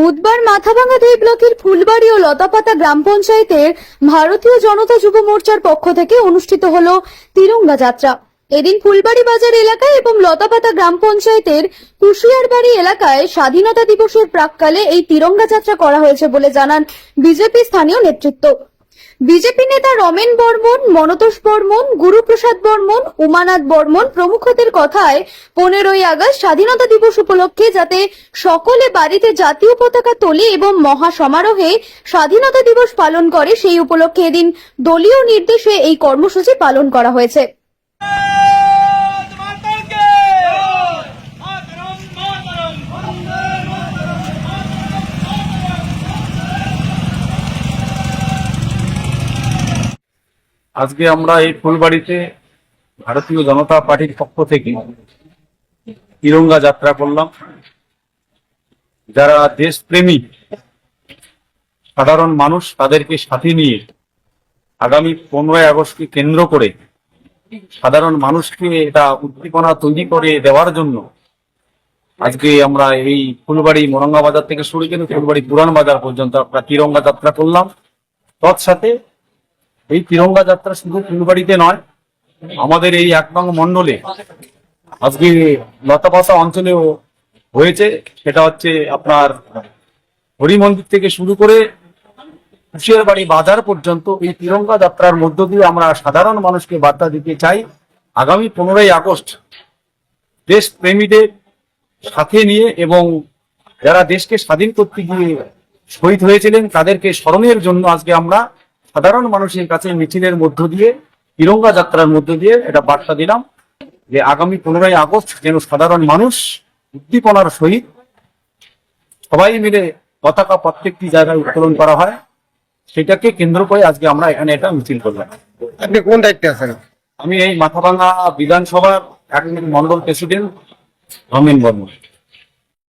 বুধবার মাথাভাঙা দুই ব্লকের ফুলবাড়ি ও লতাপাতা গ্রাম পঞ্চায়েতের ভারতীয় জনতা যুব মোর্চার পক্ষ থেকে অনুষ্ঠিত হল তিরঙ্গা যাত্রা। এদিন ফুলবাড়ি বাজার এলাকায় এবং লতাপাতা গ্রাম পঞ্চায়েতের কুশিয়ারবাড়ি এলাকায় স্বাধীনতা দিবসের প্রাককালে এই তিরঙ্গা যাত্রা করা হয়েছে বলে জানান বিজেপি স্থানীয় নেতৃত্ব। বিজেপি নেতা রমেন বর্মন, মনতোষ বর্মন, গুরুপ্রসাদ বর্মন, উমানাথ বর্মন প্রমুখদের কথায় পনেরোই আগস্ট স্বাধীনতা দিবস উপলক্ষে যাতে সকলে বাড়িতে জাতীয় পতাকা তোলে এবং মহা সমারোহে স্বাধীনতা দিবস পালন করে সেই উপলক্ষে এদিন দলীয় নির্দেশে এই কর্মসূচি পালন করা হয়েছে। আজকে আমরা এই ফুলবাড়িতে ভারতীয় জনতা পার্টির পক্ষ থেকে তিরঙ্গা যাত্রা করলাম। যারা দেশপ্রেমী, সাধারণ মানুষ, তাদেরকে সাথে নিয়ে আগামী পনেরোই আগস্টকে কেন্দ্র করে সাধারণ মানুষকে এটা উদ্দীপনা তৈরি করে দেওয়ার জন্য আজকে আমরা এই ফুলবাড়ি মোরঙ্গা বাজার থেকে শুরু করে ফুলবাড়ি পুরান বাজার পর্যন্ত আমরা তিরঙ্গা যাত্রা করলাম। তৎসাথে এই তিরঙ্গা যাত্রা শুধু ফুলবাড়িতে নয়, আমাদের এই এক নং মন্ডলে আজকে লতাপাতা অঞ্চলেও হয়েছে। সেটা হচ্ছে আপনার হরি মন্দির থেকে শুরু করে কুশিয়ার বাড়ি বাজার পর্যন্ত এই তিরঙ্গা যাত্রার মধ্য দিয়ে আমরা সাধারণ মানুষকে বার্তা দিতে চাই। আগামী পনেরোই আগস্ট দেশ প্রেমীদের সাথে নিয়ে এবং যারা দেশকে স্বাধীন করতে গিয়ে শহীদ হয়েছিলেন, তাদেরকে স্মরণের জন্য আজকে আমরা সাধারণ মানুষের কাছে মিছিলের মধ্য দিয়ে তিরঙ্গা যাত্রার মধ্য দিয়ে এটা বার্তা দিলাম যে আগামী পনেরোই আগস্ট যেন সাধারণ মানুষ উদ্দীপনার সহিত সবাই মিলে পতাকা প্রত্যেকটি জায়গায় উত্তোলন করা হয়। সেটাকে কেন্দ্র করে আজকে আমরা এখানে এটা মিছিল করলাম। আপনি কোন দায়িত্বে আছেন? আমি এই মাথাভাঙ্গা বিধানসভার এক মন্ডল প্রেসিডেন্ট রমেন বর্মন।